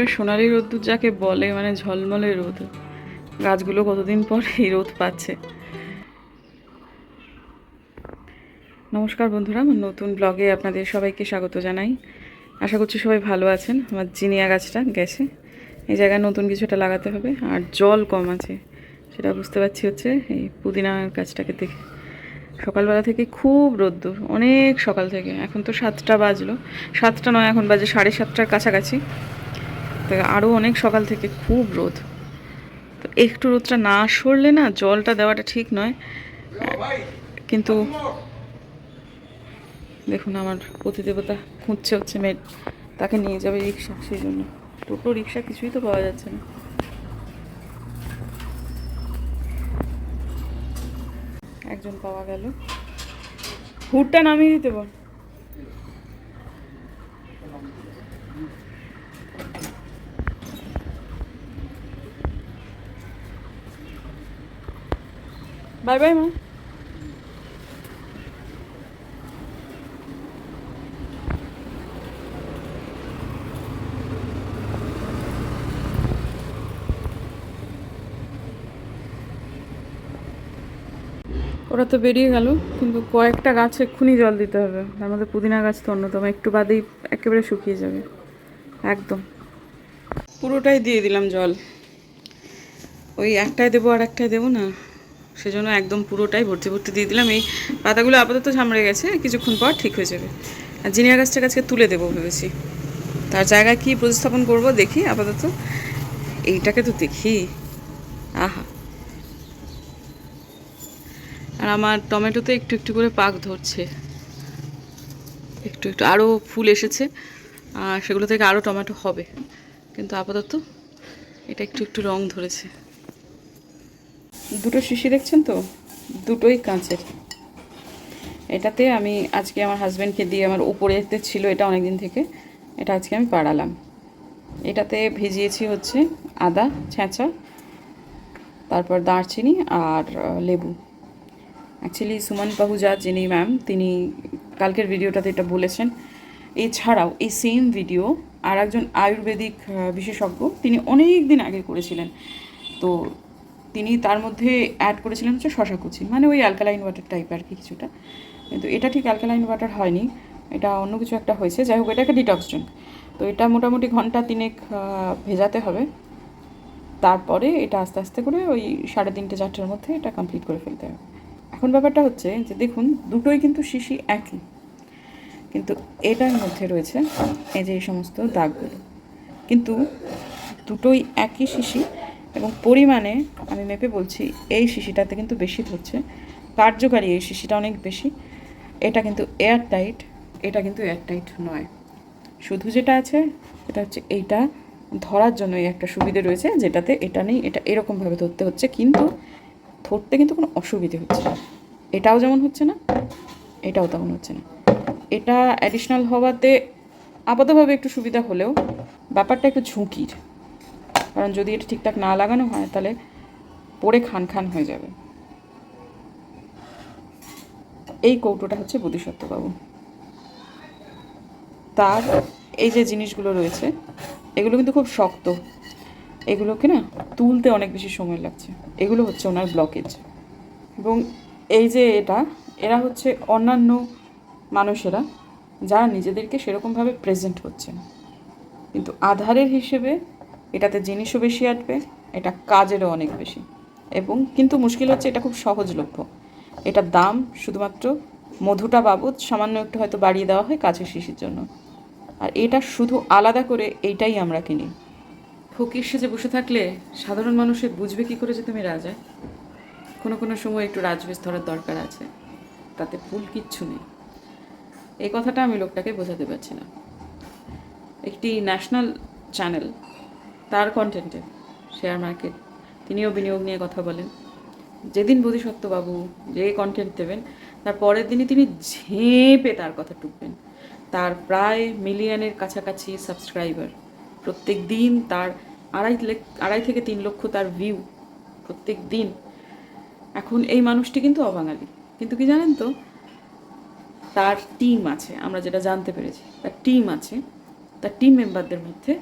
একেবারে সোনালি রোদ্দুর যাকে বলে মানে ঝলমলে রোদ। গাছগুলো কতদিন পর এই রোদ পাচ্ছে। নমস্কার বন্ধুরা, আমার নতুন ব্লগে আপনাদের সবাইকে স্বাগত জানাই। আশা করছি সবাই ভালো আছেন। আমার জিনিয়া গাছটা গেছে। এই জায়গায় নতুন কিছু একটা লাগাতে হবে, আর জল কম আছে। সেটা বুঝতে পারছি হচ্ছে এই পুদিনা গাছটাকে দেখে। সকালবেলা থেকে খুব রোদ্দুর, অনেক সকাল থেকে। এখন তো সাতটা বাজলো। সাতটা নয়, এখন বাজে সাড়ে সাতটার কাছাকাছি। আরও অনেক সকাল থেকে খুব রোদ। তো একটু রোদটা না সরলে না জলটা দেওয়াটা ঠিক নয়। কিন্তু দেখুন আমার প্রতিদেবতা খুঁজছে হচ্ছে মেয়ে, তাকে নিয়ে যাবে রিক্সা সেই জন্য। টোটো, রিক্সা কিছুই তো পাওয়া যাচ্ছে না। একজন পাওয়া গেল। হুডটা নামিয়ে দিতে বল। বাই বাই মা ওরা তো বেরিয়ে গেল, কিন্তু কয়েকটা গাছ এক্ষুনি জল দিতে হবে। তার মধ্যে পুদিনা গাছ তো অন্যতম, একটু বাদেই একেবারে শুকিয়ে যাবে। একদম। পুরোটাই দিয়ে দিলাম জল। ওই একটাই দেবো আর একটাই দেবো না? সেজন্য একদম পুরোটাই ভর্তি ভর্তি দিয়ে দিলাম। এই পাতাগুলো আপাতত ঝামড়ে গেছে, কিছুক্ষণ পর ঠিক হয়ে যাবে। আর জিনিয়া গাছটাকে আজকে তুলে দেবো ভেবেছি। তার জায়গায় কি প্রতিস্থাপন করব দেখি আপাতত। এইটাকে তো দেখি। আহা। আর আমার টমেটোতে একটু একটু করে পাক ধরছে। একটু একটু আরও ফুল এসেছে। আর সেগুলো থেকে আরও টমেটো হবে। কিন্তু আপাতত এটা একটু একটু রং ধরেছে। দুটো শিশি দেখছেন তো? দুটোই কাঁচের। এটাতে আমি আজকে আমার হাজব্যান্ডকে দিয়ে আমার উপরেতে ছিল, এটা অনেক দিন থেকে। এটা আজকে আমি পাড়ালাম এটাতে ভিজিয়েছি হচ্ছে আদা, ছেঁচা, তারপর দারচিনি আর লেবু। অ্যাকচুয়ালি সুমন পাহুজা যিনি ম্যাম তিনি কালকের ভিডিওটাতে এটা বলেছেন। এছাড়াও এই সেম ভিডিও আর একজন আয়ুর্বেদিক বিশেষজ্ঞ, তিনি অনেক দিন আগে করেছিলেন। তো তিনি তার মধ্যে অ্যাড করেছিলেন হচ্ছে শশা কুচি মানে ওই অ্যালকালাইন ওয়াটার টাইপ আর কি কিছুটা। কিন্তু এটা ঠিক অ্যালকালাইন ওয়াটার হয়নি, এটা অন্য কিছু একটা হয়েছে। যাই হোক এটা একটা ডিটক্স ড্রিঙ্ক তো এটা মোটামুটি ঘণ্টা তিনেক ভেজাতে হবে। তারপরে এটা আস্তে আস্তে করে ওই সাড়ে তিনটে চারটের মধ্যে এটা কমপ্লিট করে ফেলতে হবে। এখন ব্যাপারটা হচ্ছে যে দেখুন, দুটোই কিন্তু শিশি একই। কিন্তু এটার মধ্যে রয়েছে এই যে এই সমস্ত দাগগুলো। কিন্তু দুটোই একই শিশি এবং পরিমাণে আমি মেপে বলছি, এই শিশিটাতে কিন্তু বেশি ধরছে। কার্যকারী এই শিশিটা অনেক বেশি। এটা কিন্তু এয়ার টাইট এটা কিন্তু এয়ার টাইট নয়। শুধু যেটা আছে, এটা হচ্ছে এইটা। ধরার জন্য একটা সুবিধে রয়েছে, যেটাতে এটা নেই, এটা এরকমভাবে ধরতে হচ্ছে, কিন্তু ধরতে কিন্তু কোনো অসুবিধে হচ্ছে এটাও যেমন হচ্ছে না, এটাও তেমন হচ্ছে না। এটা অ্যাডিশনাল হওয়াতে আপাতভাবে একটু সুবিধা হলেও ব্যাপারটা একটু ঝুঁকির। কারণ যদি এটা ঠিকঠাক না লাগানো হয়, তাহলে পড়ে খান খান হয়ে যাবে। এই কৌটোটা হচ্ছে বোধিসত্ত্ববাবু। তার এই যে জিনিসগুলো রয়েছে, এগুলো কিন্তু খুব শক্ত। এগুলোকে না তুলতে অনেক বেশি সময় লাগছে। এগুলো হচ্ছে ওনার ব্লকেজ এবং এই যে এটা, এরা হচ্ছে অন্যান্য মানুষেরা যারা নিজেদেরকে সেরকমভাবে প্রেজেন্ট হচ্ছেন। কিন্তু আধারের হিসেবে এটাতে জিনিসও বেশি আসবে, এটা কাজেরও অনেক বেশি। এবং কিন্তু মুশকিল হচ্ছে এটা খুব সহজলভ্য। এটার দাম শুধুমাত্র মধুটা বাবদ সামান্য একটু হয়তো বাড়িয়ে দেওয়া হয় কাছের শিশির জন্য। আর এটা শুধু আলাদা করে এইটাই আমরা কিনি। ফকির সেজে বসে থাকলে সাধারণ মানুষে বুঝবে কি করে যে তুমি রাজা। কোনো কোনো সময় একটু রাজবেশ ধরার দরকার আছে, তাতে ভুল কিচ্ছু নেই। এই কথাটা আমি লোকটাকে বোঝাতে পারছি না। একটি ন্যাশনাল চ্যানেল তার কন্টেন্টে শেয়ার মার্কেট তিনিও বিনিয়োগ নিয়ে কথা বলেন। যেদিন বোধিসত্ত্ববাবু যে কন্টেন্ট দেবেন, তার পরের দিনই তিনি ঝেঁপে তার কথা টুকবেন। তার প্রায় মিলিয়নের কাছাকাছি সাবস্ক্রাইবার প্রত্যেক দিন তার আড়াই আড়াই থেকে তিন লক্ষ তার ভিউ প্রত্যেক দিন। এখন এই মানুষটি কিন্তু অবাঙালি। কিন্তু কি জানেন তো? তার টিম আছে, আমরা যেটা জানতে পেরেছি। তার টিম আছে, তার টিম মেম্বারদের মধ্যে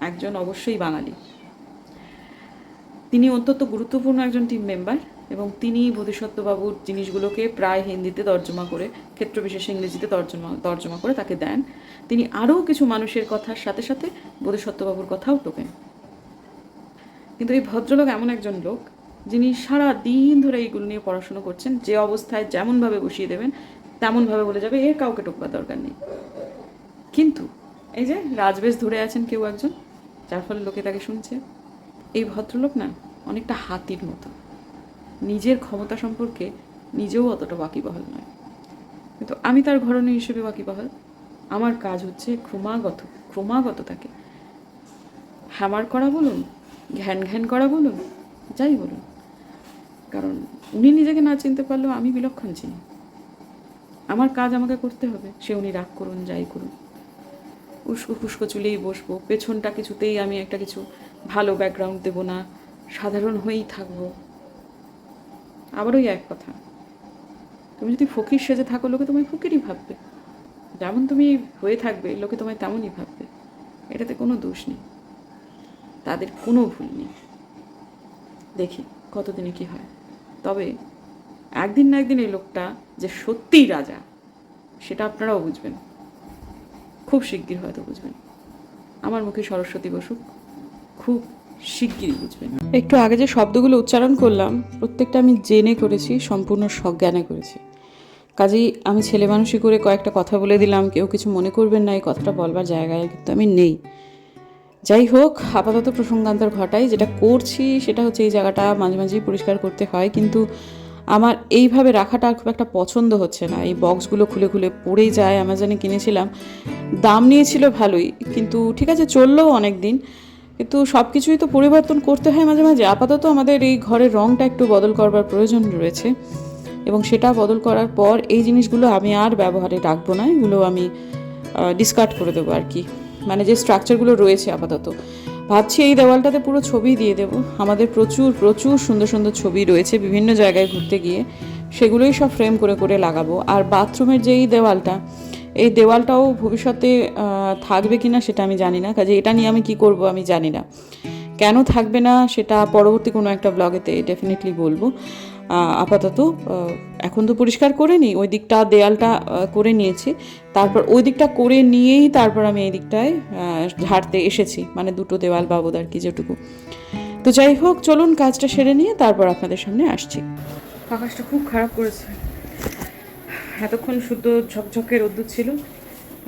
একজন অবশ্যই বাঙালি। তিনি অত্যন্ত গুরুত্বপূর্ণ একজন টিম মেম্বার এবং তিনি বোধিসত্ত্ববাবুর জিনিসগুলোকে প্রায় হিন্দিতে তর্জমা করে ক্ষেত্র বিশেষে ইংরেজিতে তর্জমা তর্জমা করে তাকে দেন। তিনি আরও কিছু মানুষের কথার সাথে সাথে বোধিসত্ত্ববাবুর কথাও টোকেন। কিন্তু এই ভদ্রলোক এমন একজন লোক, যিনি সারা দিন ধরে এইগুলো নিয়ে পড়াশুনো করছেন, যে অবস্থায় যেমনভাবে বসিয়ে দেবেন, তেমনভাবে বলে যাবে, এর কাউকে টোকবার দরকার নেই। কিন্তু এই যে রাজবেশ ধরে আছেন কেউ একজন যার ফলে লোকে তাকে শুনছে। এই ভদ্রলোক না অনেকটা হাতির মতো। নিজের ক্ষমতা সম্পর্কে নিজেও অতটা বাকিবহল নয়। কিন্তু আমি তার ঘরণী হিসেবে বাকিবহল। আমার কাজ হচ্ছে ক্রমাগত ক্রমাগত তাকে হ্যামার করা বলুন, ঘ্যান ঘ্যান করা বলুন, যাই বলুন। কারণ উনি নিজেকে না চিনতে পারলেও আমি বিলক্ষণ চিনি। আমার কাজ আমাকে করতে হবে, সে উনি রাগ করুন, যাই করুন। উস্কো ফুস্কো চুলেই বসবো। পেছনটা কিছুতেই আমি একটা কিছু ভালো ব্যাকগ্রাউন্ড দেবো না। সাধারণ হয়েই থাকব। আবার ওই এক কথা। তুমি যদি ফকির সেজে থাকো, লোকে তোমায় ফকিরই ভাববে। যেমন তুমি হয়ে থাকবে, লোকে তোমায় তেমনই ভাববে। এটাতে কোনো দোষ নেই। তাদের কোনো ভুল নেই। দেখি কতদিনে কি হয়। তবে একদিন না একদিন এই লোকটা যে সত্যিই রাজা, সেটা আপনারাও বুঝবেন। খুব শিগগির হয়তো বুঝবেন। আমার মুখে সরস্বতী বসুক খুব শিগগিরই বুঝবেন। একটু আগে যে শব্দগুলো উচ্চারণ করলাম, প্রত্যেকটা আমি জেনে করেছি, সম্পূর্ণ সজ্ঞানে করেছি। কাজেই আমি ছেলে মানুষই করে কয়েকটা কথা বলে দিলাম, কেউ কিছু মনে করবেন না, এই কথাটা বলবার জায়গায় কিন্তু আমি নেই। যাই হোক, আপাতত প্রসঙ্গান্তর ঘটাই, যেটা করছি সেটা হচ্ছে এই জায়গাটা মাঝে মাঝেই পরিষ্কার করতে হয়, কিন্তু আমার এইভাবে রাখাটা খুব একটা পছন্দ হচ্ছে না। এই বক্সগুলো খুলে খুলে পড়েই যায় অ্যামাজনে কিনেছিলাম। দাম নিয়েছিল ভালোই, কিন্তু ঠিক আছে চললেও অনেক দিন কিন্তু সব কিছুই তো পরিবর্তন করতে হয় মাঝে মাঝে। আপাতত আমাদের এই ঘরের রঙটা একটু বদল করবার প্রয়োজন রয়েছে। এবং সেটা বদল করার পর এই জিনিসগুলো আমি আর ব্যবহারে রাখব না। এগুলো আমি ডিসকার্ড করে দেবো আর কি। মানে যে স্ট্রাকচারগুলো রয়েছে আপাতত। ভাবছি এই দেওয়ালটাতে পুরো ছবি দিয়ে দেব। আমাদের প্রচুর প্রচুর সুন্দর সুন্দর ছবি রয়েছে বিভিন্ন জায়গায় ঘুরতে গিয়ে। সেগুলোই সব ফ্রেম করে করে লাগাবো। আর বাথরুমের যেই দেওয়ালটা, এই দেওয়ালটাও ভবিষ্যতে থাকবে থাকবে কিনা সেটা আমি জানি না। কাজে এটা নিয়ে আমি কি করব আমি জানি না। কেন থাকবে না সেটা পরবর্তী কোনো একটা ব্লগেতে ডেফিনেটলি বলব। আপাতত এখন তো পরিষ্কার করে নিই। ওই দিকটা দেয়ালটা করে নিয়েছি। তারপর ওই দিকটা করে নিয়েই তারপর আমি এই দিকটায় ঝাড়তে এসেছি। মানে দুটো দেওয়াল বাবদ আর কি যেটুকু। তো যাই হোক, চলুন কাজটা সেরে নিয়ে তারপর আপনাদের সামনে আসছি। আকাশটা খুব খারাপ করেছে। এতক্ষণ শুদ্ধ ঝকঝকে রোদ্দুর ছিল।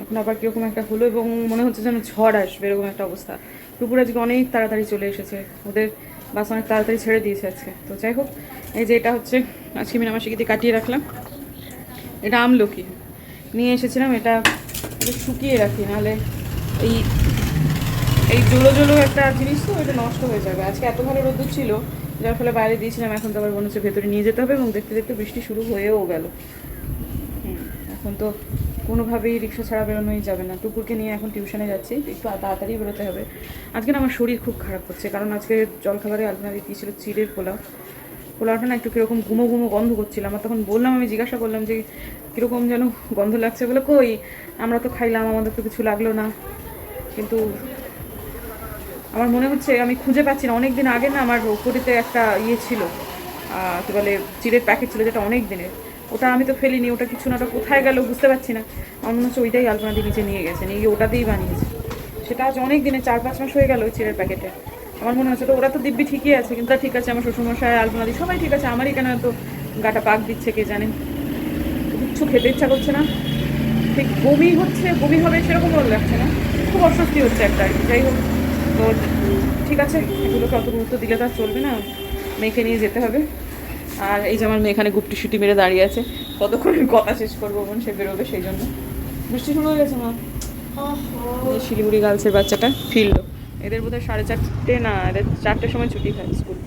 এখন আবার কীরকম একটা হলো এবং মনে হচ্ছে যেন ঝড় আসবে, এরকম একটা অবস্থা। দুপুর আজকে অনেক তাড়াতাড়ি চলে এসেছে। ওদের বাস অনেক তাড়াতাড়ি ছেড়ে দিয়েছে আজকে। তো যাই হোক, এই যে এটা হচ্ছে আজকে মিনামাসিকে কাটিয়ে রাখলাম। এটা আমলকি। নিয়ে এসেছিলাম, এটা এটা শুকিয়ে রাখি, নাহলে এই এই জোলো জোলো একটা জিনিস তো, এটা নষ্ট হয়ে যাবে। আজকে এত ভালো রোদ্দুর ছিল, যার ফলে বাইরে দিয়েছিলাম, এখন তো আবার মনে হচ্ছে ভেতরে নিয়ে যেতে হবে এবং দেখতে দেখতে বৃষ্টি শুরু হয়েও গেল। এখন তো কোনোভাবেই রিক্সা ছাড়া বেরোনোই যাবে না। টুকুরকে নিয়ে এখন টিউশনে যাচ্ছি, একটু তাড়াতাড়ি বেরোতে হবে। আজকে আমার শরীর খুব খারাপ করছে, কারণ আজকে জলখাবারে আলপনা দিয়েছিল চিড়ের পোলাও। পোলাওটা না একটু কীরকম গুমো গুমো গন্ধ করছিল। আমার তখন বললাম, আমি জিজ্ঞাসা করলাম যে, কীরকম যেন গন্ধ লাগছে? বলে, কই, আমরা তো খাইলাম, আমাদের তো কিছু লাগল না। কিন্তু আমার মনে হচ্ছে, আমি খুঁজে পাচ্ছি না। অনেক দিন আগে না আমার উপরিতে একটা ইয়ে ছিল কী বলে, চিড়ের প্যাকেট ছিল, যেটা অনেক দিনের। ওটা আমি তো ফেলিনি, ওটা কিছু না, ওটা কোথায় গেল বুঝতে পারছি না। আমার মনে হচ্ছে ওইটাই আলপনা দিয়ে নিচে নিয়ে গেছে, নিয়ে ওটাতেই বানিয়েছে। সেটা আজ অনেক দিনে চার পাঁচ মাস হয়ে গেল ওই চিড়ের প্যাকেটে। আমার মনে হচ্ছে তো ওরা তো দিব্যি ঠিকই আছে, কিন্তু ঠিক আছে, আমার শ্বশুরমশাই, আলপনা দি সবাই ঠিক আছে, আমারই কেন তো গাটা পাক দিচ্ছে কে জানে। কিচ্ছু খেতে ইচ্ছা করছে না। ঠিক বমি হচ্ছে, বমি হবে সেরকম ভালো লাগছে না। খুব অস্বস্তি হচ্ছে একটা। যাই হোক। তো ঠিক আছে, এগুলোকে অত গুরুত্ব দিলে তো আর চলবে না, মেয়েকে নিয়ে যেতে হবে। আর এই যে আমার মেয়ে এখানে গুপটি শুটি মেরে দাঁড়িয়ে আছে, কতক্ষণ কথা শেষ করব মন সে বেরোবে সেই জন্য। বৃষ্টি শুরু হয়ে গেছে মা। শিলিগুড়ি গার্লসের বাচ্চাটা ফিরলো। এদের বোধহয় সাড়ে চারটে না, এদের চারটের সময় ছুটি খায় স্কুল।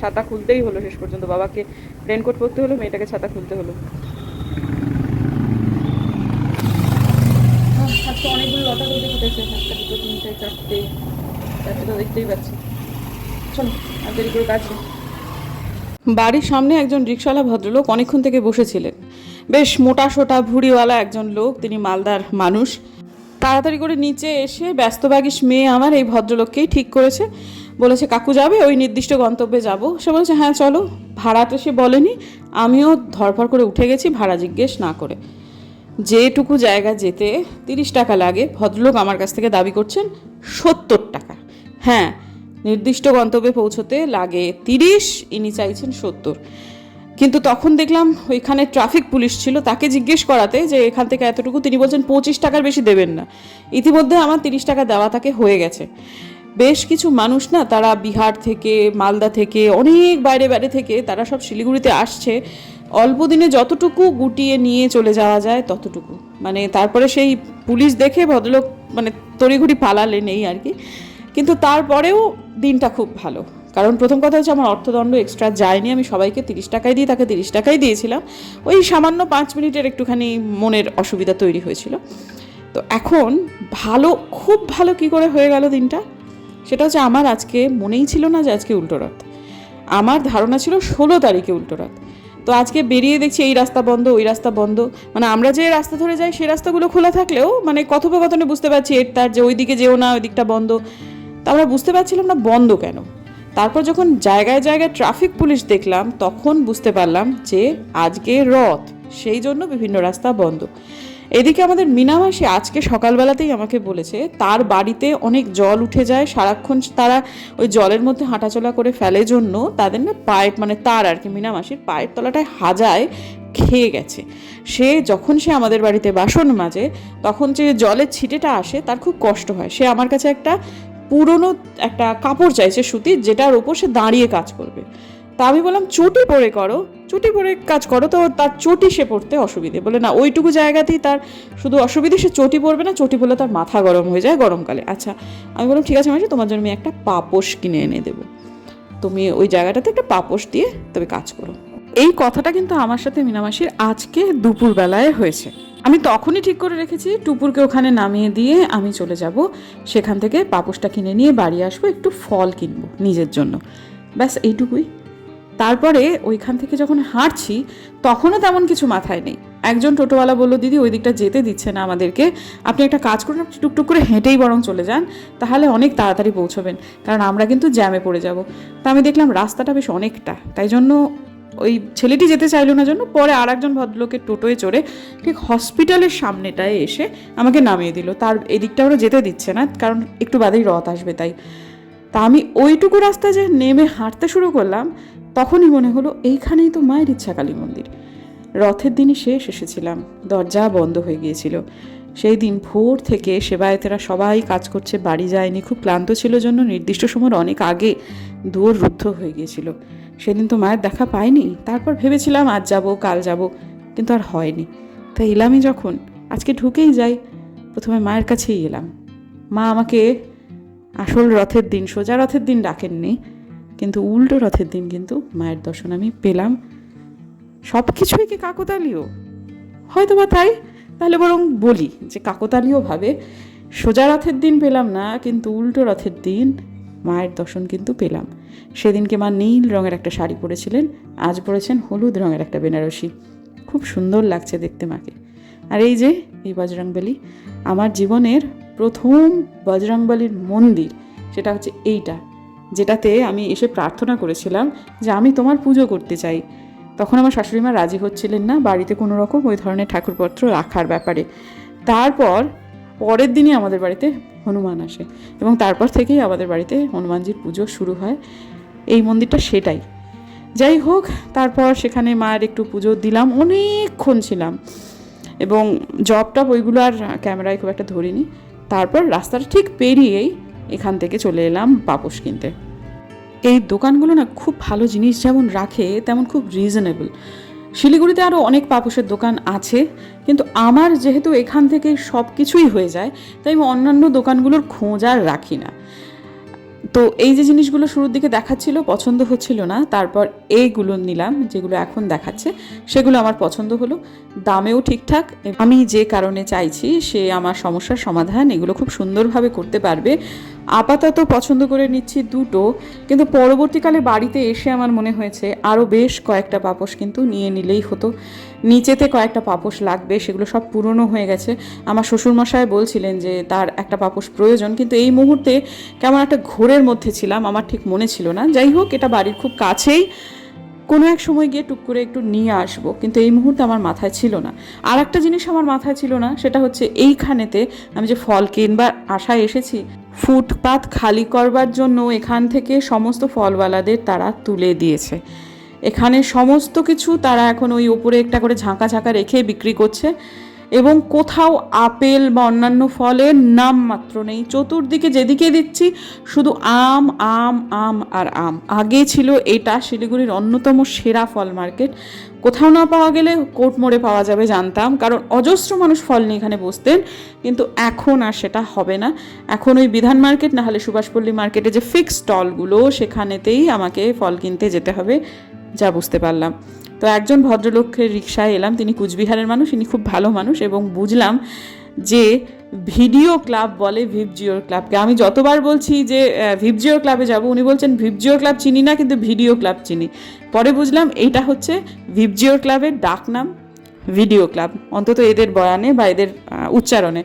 ছাতা খুলতেই হলো শেষ পর্যন্ত। বাবাকে রেনকোট পরতে হলো, মেয়েটাকে ছাতা খুলতে হলো। অনেকগুলো লতা দুটো, তিনটে, চারটে চারটে তো দেখতেই পাচ্ছি। চলো, আর দেরি করে কাজ। বাড়ির সামনে একজন রিক্সাওয়ালা ভদ্রলোক অনেকক্ষণ থেকে বসেছিলেন। বেশ মোটা সোটা ভুড়িওয়ালা একজন লোক, তিনি মালদার মানুষ। তাড়াতাড়ি করে নিচে এসে ব্যস্তবাগিস মেয়ে আমার এই ভদ্রলোককেই ঠিক করেছে। বলেছে, কাকু যাবে? ওই নির্দিষ্ট গন্তব্যে যাব। সে বলেছে হ্যাঁ চলো। ভাড়াটা সে বলেনি। আমিও ধরফর করে উঠে গেছি, ভাড়া জিজ্ঞেস না করে। যেটুকু জায়গা যেতে তিরিশ টাকা লাগে। ভদ্রলোক আমার কাছ থেকে দাবি করছেন সত্তর টাকা। হ্যাঁ নির্দিষ্ট গন্তব্যে পৌঁছতে লাগে তিরিশ, ইনি চাইছেন সত্তর। কিন্তু তখন দেখলাম ওইখানে ট্রাফিক পুলিশ ছিল, তাকে জিজ্ঞেস করাতে যে এখান থেকে এতটুকু, তিনি বলছেন পঁচিশ টাকার বেশি দেবেন না। ইতিমধ্যে আমার তিরিশ টাকা দেওয়া তাকে হয়ে গেছে। বেশ কিছু মানুষ না, তারা বিহার থেকে, মালদা থেকে, অনেক বাইরে বাইরে থেকে, তারা সব শিলিগুড়িতে আসছে। অল্প দিনে যতটুকু গুটিয়ে নিয়ে চলে যাওয়া যায় ততটুকু। মানে তারপরে সেই পুলিশ দেখে ভদ্রলোক মানে তড়িঘড়ি পালালেন এই আর কি। কিন্তু তারপরেও দিনটা খুব ভালো। কারণ প্রথম কথা হচ্ছে আমার অর্থদণ্ড এক্সট্রা যায়নি, আমি সবাইকে তিরিশ টাকাই দিয়ে, তাকে তিরিশ টাকাই দিয়েছিলাম। ওই সামান্য পাঁচ মিনিটের একটুখানি মনের অসুবিধা তৈরি হয়েছিল। তো এখন ভালো, খুব ভালো কি করে হয়ে গেল দিনটা? সেটা হচ্ছে আমার আজকে মনেই ছিল না যে আজকে উল্টো রথ। আমার ধারণা ছিল ষোলো তারিখে উল্টো রথ। তো আজকে বেরিয়ে দেখছি এই রাস্তা বন্ধ, ওই রাস্তা বন্ধ। মানে আমরা যে রাস্তা ধরে যাই সেই রাস্তাগুলো খোলা থাকলেও মানে কথোপকথনে বুঝতে পারছি, এর তার যে ওই দিকে যেও না ওই দিকটা বন্ধ। আমরা বুঝতে পারছিলাম না বন্ধ কেন। তারপর যখন জায়গায় জায়গায় ট্রাফিক পুলিশ দেখলাম, তখন বুঝতে পারলাম যে আজকে রথ, সেই জন্য বিভিন্ন রাস্তা বন্ধ। এদিকে আমাদের মিনামাসি আজকে সকালবেলাতেই আমাকে বলেছে, তার বাড়িতে অনেক জল উঠে যায়, সারাক্ষণ তারা ওই জলের মধ্যে হাঁটাচলা করে ফেলে জন্য তাদের না পায়ের মানে তার আর কি, মিনামাসির পায়ের তলাটায় হাজায় খেয়ে গেছে। সে যখন সে আমাদের বাড়িতে বাসন মাজে, তখন যে জলের ছিটেটা আসে, তার খুব কষ্ট হয়। সে আমার কাছে একটা পুরনো একটা কাপড় চাইছে সুতির যেটার ওপর সে দাঁড়িয়ে কাজ করবে। তা আমি বললাম, চটি পরে করো, চটি পরে কাজ করো। তো তার চটি সে পড়তে অসুবিধে। বলে, না, ওইটুকু জায়গাতেই তার শুধু অসুবিধে, সে চটি পরবে না, চটি পরলে তার মাথা গরম হয়ে যায় গরমকালে। আচ্ছা আমি বললাম, ঠিক আছে মাসি, তোমার জন্য আমি একটা পাপোশ কিনে এনে দেবো। তুমি ওই জায়গাটাতে একটা পাপোশ দিয়ে তবে কাজ করো। এই কথাটা কিন্তু আমার সাথে মিনামাসির আজকে দুপুরবেলায় হয়েছে। আমি তখনই ঠিক করে রেখেছি, টুপুরকে ওখানে নামিয়ে দিয়ে আমি চলে যাব। সেখান থেকে পাপোশটা কিনে নিয়ে বাড়ি আসব, একটু ফল কিনবো নিজের জন্য। ব্যাস, এইটুকুই। তারপরে ওইখান থেকে যখন হাঁটছি, তখনও তেমন কিছু মাথায় নেই। একজন টোটোওয়ালা বলল, দিদি, ওই দিকটা যেতে দিচ্ছে না আমাদেরকে। আপনি একটা কাজ করুন, আপনি টুকটুক করে হেঁটেই বরং চলে যান। তাহলে অনেক তাড়াতাড়ি পৌঁছবেন, কারণ আমরা কিন্তু জ্যামে পড়ে যাব। তা আমি দেখলাম রাস্তাটা বেশ অনেকটা, তাই জন্য ওই ছেলেটি যেতে চাইলো না জন্য, পরে আর একজন ভদ্রলোকের টোটোয় চড়ে ঠিক হসপিটালের সামনেটায় এসে আমাকে নামিয়ে দিল। তার এদিকটা ওরা যেতে দিচ্ছে না, কারণ একটু বাদেই রথ আসবে তাই। তা আমি ওইটুকু রাস্তা যে নেমে হাঁটতে শুরু করলাম, তখনই মনে হলো এইখানেই তো মায়ের ইচ্ছা কালী মন্দির। রথের দিনই শেষ এসেছিলাম, দরজা বন্ধ হয়ে গিয়েছিল। সেই দিন ভোর থেকে সেবায়েতেরা সবাই কাজ করছে, বাড়ি যায়নি, খুব ক্লান্ত ছিল জন্য নির্দিষ্ট সময়ের অনেক আগে দুয়ার রুদ্ধ হয়ে গিয়েছিল। সেদিন তো মায়ের দেখা পাইনি। তারপর ভেবেছিলাম আজ যাব, কাল যাব, কিন্তু আর হয়নি। তাই এলামই যখন, আজকে ঢুকেই যাই। প্রথমে মায়ের কাছেই এলাম। মা আমাকে আসল রথের দিন, সোজা রথের দিন ডাকেননি, কিন্তু উল্টো রথের দিন কিন্তু মায়ের দর্শন আমি পেলাম। সব কিছুই কি কাকতালীয়? হয়তো বা তাই। তাহলে বরং বলি যে কাকতালীয়ভাবে সোজা রথের দিন পেলাম না, কিন্তু উল্টো রথের দিন মায়ের দর্শন কিন্তু পেলাম। সেদিনকে মা নীল রঙের একটা শাড়ি পরেছিলেন, আজ পরেছেন হলুদ রঙের একটা বেনারসি। খুব সুন্দর লাগছে দেখতে মাকে। আর এই যে, এই বজরংবলী, আমার জীবনের প্রথম বজরংবলীর মন্দির, সেটা হচ্ছে এইটা, যেটাতে আমি এসে প্রার্থনা করেছিলাম যে আমি তোমার পুজো করতে চাই। তখন আমার শাশুড়ি মা রাজি হচ্ছিলেন না, বাড়িতে কোনো রকম ওই ধরনের ঠাকুরপত্র রাখার ব্যাপারে। তারপর, পরের দিনই আমাদের বাড়িতে হনুমান আসে। এবং তারপর থেকেই আমাদের বাড়িতে হনুমানজির পুজো শুরু হয়। এই মন্দিরটা সেটাই। যাই হোক, তারপর সেখানে মায়ের একটু পুজো দিলাম, অনেকক্ষণ ছিলাম। এবং জব টপ ওইগুলো আর ক্যামেরায় খুব একটা ধরিনি। তারপর রাস্তাটা ঠিক পেরিয়েই এখান থেকে চলে এলাম পাপোশ কিনতে। এই দোকানগুলো না খুব ভালো জিনিস যেমন রাখে, তেমন খুব রিজনেবল শিলিগুড়িতে আরও অনেক পাপোশের দোকান আছে, কিন্তু আমার যেহেতু এখান থেকে সব কিছুই হয়ে যায়, তাই আমি অন্যান্য দোকানগুলোর খোঁজ আর রাখি না। তো এই যে জিনিসগুলো শুরুর দিকে দেখাচ্ছিল, পছন্দ হচ্ছিল না, তারপর এইগুলো নিলাম, যেগুলো এখন দেখাচ্ছে, সেগুলো আমার পছন্দ হলো। দামেও ঠিকঠাক, আমি যে কারণে চাইছি, সে আমার সমস্যার সমাধান, এগুলো খুব সুন্দরভাবে করতে পারবে। আপাতত পছন্দ করে নিচ্ছি দুটো, কিন্তু পরবর্তীকালে বাড়িতে এসে আমার মনে হয়েছে আরও বেশ কয়েকটা পাপোশ কিন্তু নিয়ে নিলেই হতো। নিচেতে কয়েকটা পাপোশ লাগবে, সেগুলো সব পুরনো হয়ে গেছে। আমার শ্বশুরমশাই বলছিলেন যে তার একটা পাপোশ প্রয়োজন, কিন্তু এই মুহূর্তে কেমন একটা ঘোরের মধ্যে ছিলাম, আমার ঠিক মনে ছিল না। যাই হোক, এটা বাড়ির খুব কাছেই। কোনো এক সময় গিয়ে টুক করে একটু নিয়ে আসব, কিন্তু এই মুহূর্তে আমার মাথায় ছিল না। আর একটা জিনিস আমার মাথায় ছিল না, সেটা হচ্ছে এইখানেতে আমি যে ফল কিনবার আশায় এসেছি ফুটপাত খালি করবার জন্য এখান থেকে সমস্ত ফলওয়ালাদের তারা তুলে দিয়েছে। এখানে সমস্ত কিছু তারা এখন ওই ওপরে একটা করে ঝাঁকা ঝাঁকা রেখে বিক্রি করছে এবং কোথাও আপেল বা অন্যান্য ফলের নাম মাত্র নেই। চতুর্দিকে যেদিকে দিচ্ছি শুধু আম আম আম আর আম। আগে ছিল এটা শিলিগুড়ির অন্যতম সেরা ফল মার্কেট। কোথাও না পাওয়া গেলে কোর্ট মোড়ে পাওয়া যাবে জানতাম, কারণ অজস্র মানুষ ফল নিয়ে এখানে বসতেন, কিন্তু এখন আর সেটা হবে না। এখন ওই বিধান মার্কেট, না হলে সুভাষপল্লী মার্কেটে যে ফিক্স স্টলগুলো সেখানেতেই আমাকে ফল কিনতে যেতে হবে, যা বুঝতে পারলাম। তো একজন ভদ্রলোকের রিক্সায় এলাম, তিনি কুচবিহারের মানুষ, ইনি খুব ভালো মানুষ, এবং বুঝলাম যে ভিডিও ক্লাব বলে ভিপজিওর ক্লাবকে। আমি যতবার বলছি যে ভিপজিওর ক্লাবে যাব, উনি বলছেন ভিপজিওর ক্লাব চিনি না, কিন্তু ভিডিও ক্লাব চিনি। পরে বুঝলাম এইটা হচ্ছে ভিপজিওর ক্লাবের ডাক নাম, ভিডিও ক্লাব। অন্তত এদের বয়ানে বা এদের উচ্চারণে।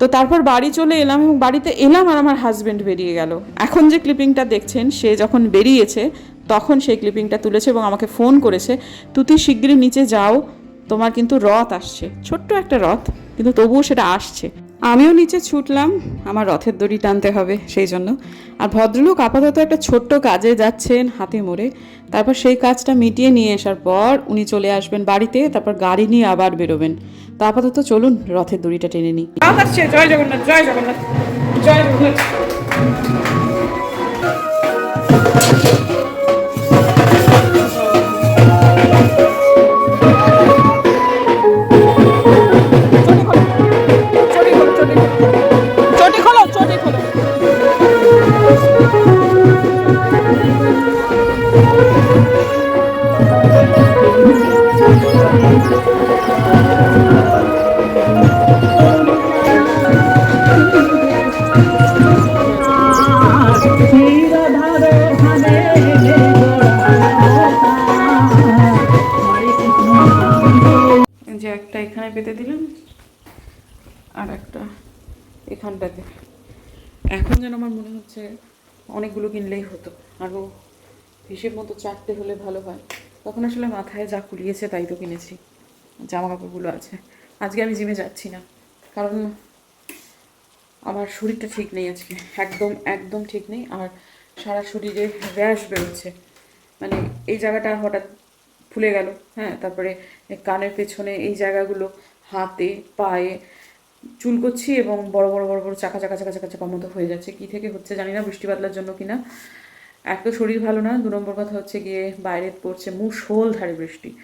তো তারপর বাড়ি চলে এলাম এবং বাড়িতে এলাম আর আমার হাজব্যান্ড বেরিয়ে গেল। এখন যে ক্লিপিংটা দেখছেন, সে যখন বেরিয়েছে, তখন সেই ক্লিপিংটা তুলেছে এবং আমাকে ফোন করেছে তুই শিগগিরই নিচে যাও। তোমার কিন্তু রথ আসছে। ছোট্ট একটা রথ, কিন্তু তবুও সেটা আসছে। আমিও নিচে ছুটলাম, আমার রথের দড়ি টানতে হবে সেই জন্য। আর ভদ্রলোক আপাতত একটা ছোট্ট কাজে যাচ্ছেন হাতে মোড়ে। তারপর সেই কাজটা মিটিয়ে নিয়ে আসার পর উনি চলে আসবেন বাড়িতে, তারপর গাড়ি নিয়ে আবার বেরোবেন। তো আপাতত চলুন রথের দড়িটা টেনে নিই। জয় জগন্নাথ জয় জগন্নাথ জয় জগন্নাথ। কিনলেই হতো। আরও হিসেব মতো চারটে হলে ভালো হয়। তখন আসলে মাথায় যা কুলিয়েছে তাই তো কিনেছি। জামা কাপড়গুলো আছে। আজকে আমি জিমে যাচ্ছি না। কারণ আমার শরীরটা ঠিক নেই আজকে। একদম একদম ঠিক নেই। আর সারা শরীরে র্যাশ বেরোচ্ছে। মানে এই জায়গাটা হঠাৎ ফুলে গেল। হ্যাঁ তারপরে কানের পেছনে এই জায়গাগুলো, হাতে, পায়ে চুলকোচ্ছি এবং বড় বড় বড় বড় চাকা চাকা চাকা চাকা চাকা মতো হয়ে যাচ্ছে। কি থেকে হচ্ছে জানি না, বৃষ্টি বাদলার জন্য কিনা। এক তো শরীর ভালো না। দু নম্বর কথা হচ্ছে গিয়ে বাইরে পড়ছে মুষল ধারে বৃষ্টি।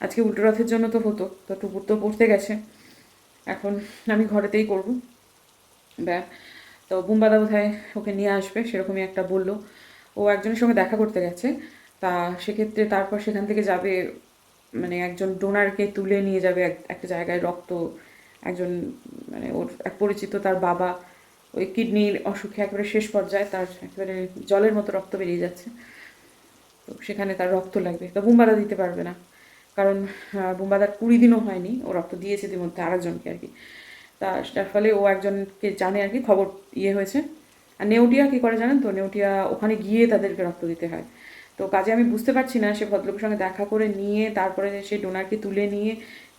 আজকে উল্টো রথের জন্য তো হতো, তো টুকুর তো পড়তে গেছে। এখন আমি ঘরেতেই করব। ব্যা তো বুম্বাদা বোধহয় ওকে নিয়ে আসবে, সেরকমই একটা বলল। ও একজনের সঙ্গে দেখা করতে গেছে। তা সেক্ষেত্রে তারপর সেখান থেকে যাবে মানে একজন ডোনারকে তুলে নিয়ে যাবে এক- একটা জায়গায় রক্ত একজন মানে ওর এক পরিচিত তার বাবা ওই কিডনির অসুখে একেবারে শেষ পর্যায়ে তার একেবারে জলের মতো রক্ত বেরিয়ে যাচ্ছে। তো সেখানে তার রক্ত লাগবে। তো বুম্বাদা দিতে পারবে না। কারণ বুম্বাদার কুড়ি দিনও হয়নি। ও রক্ত দিয়েছে ইতিমধ্যে আরেকজনকে আর কি। তা তার ফলে ও একজনকে জানে আর কি, খবর ইয়ে হয়েছে। আর নেউটিয়া কী করে জানেন তো? নেউটিয়া ওখানে গিয়ে তাদেরকে রক্ত দিতে হয়। তো কাজে আমি বুঝতে পারছি না, সে ভদ্রলোকের সঙ্গে দেখা করে নিয়ে তারপরে সে ডোনারকে তুলে নিয়ে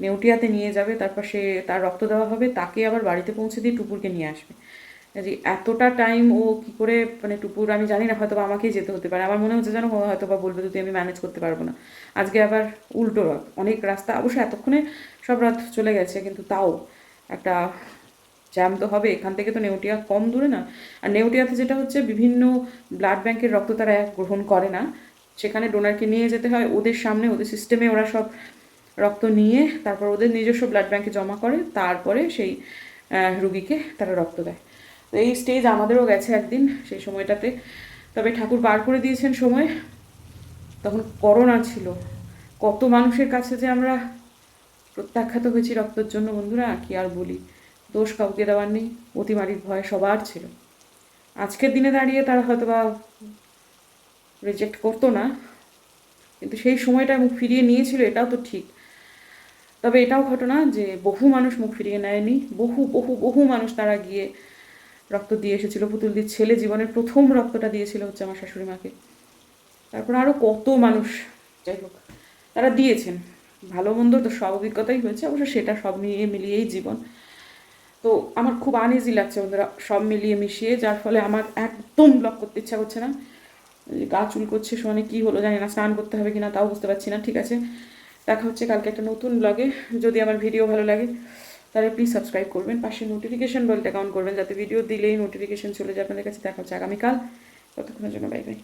নেউটিয়াতে নিয়ে যাবে, তারপর সে তার রক্ত দেওয়া হবে, তাকে আবার বাড়িতে পৌঁছে দিয়ে টুপুরকে নিয়ে আসবে। যে এতটা টাইম ও কি করে মানে টুপুর, আমি জানি না হয়তো আমাকেই যেতে হতে পারে। আমার মনে হচ্ছে যেন হয়তো বা বলবে, যদি আমি ম্যানেজ করতে পারব না। আজকে আবার উল্টো রথ, অনেক রাস্তা, অবশ্য এতক্ষণে সব রথ চলে গেছে, কিন্তু তাও একটা জ্যাম তো হবে। এখান থেকে তো নেউটিয়া কম দূরে না। আর নেউটিয়াতে যেটা হচ্ছে, বিভিন্ন ব্লাড ব্যাংকের রক্ত তারা গ্রহণ করে না। সেখানে ডোনারকে নিয়ে যেতে হয়। ওদের সামনে, ওদের সিস্টেমে ওরা সব রক্ত নিয়ে তারপর ওদের নিজস্ব ব্লাড ব্যাংকে জমা করে, তারপরে সেই রুগীকে তারা রক্ত দেয়। তো এই স্টেজ আমাদেরও গেছে একদিন সেই সময়টাতে। তবে ঠাকুর পার করে দিয়েছেন সময়। তখন করোনা ছিল। কত মানুষের কাছে যে আমরা প্রত্যাখ্যাত হয়েছি রক্তের জন্য, বন্ধুরা, কি আর বলি? দোষ কাউকে দেওয়ার নেই। অতিমারির ভয় সবার ছিল। আজকের দিনে দাঁড়িয়ে তারা হয়তো বা রিজেক্ট করতো না। কিন্তু সেই সময়টা মুখ ফিরিয়ে নিয়েছিল, এটাও তো ঠিক। তবে এটাও ঘটনা যে বহু মানুষ মুখ ফিরিয়ে নেয়নি, বহু বহু বহু মানুষ তারা গিয়ে রক্ত দিয়ে এসেছিল। পুতুলদির ছেলে জীবনের প্রথম রক্তটা দিয়েছিল হচ্ছে আমার শাশুড়ি মাকে। তারপর আরও কত মানুষ, যাই হোক, তারা দিয়েছেন। ভালো মন্দ তো সব অভিজ্ঞতাই হয়েছে, অবশ্য সেটা সব মিলিয়ে মিলিয়েই জীবন। তো আমার খুব আনইজি লাগছে বন্ধুরা, সব মিলিয়ে মিশিয়ে, যার ফলে আমার একদম ব্লগ করতে ইচ্ছা করছে না। গা চুল করছে সমানে কী হলো জানি না, স্নান করতে হবে কিনা তাও বুঝতে পারছি না, ঠিক আছে। দেখা হচ্ছে কালকে একটা নতুন ব্লগে যদি আমার ভিডিও ভালো লাগে, তাহলে প্লিজ সাবস্ক্রাইব করবেন। পাশে নোটিফিকেশন বলতে অন করবেন, যাতে ভিডিও দিলেই নোটিফিকেশন চলে যায়। আপনাদের কাছে দেখা হচ্ছে আগামীকাল। ততক্ষণের জন্য বাই বাই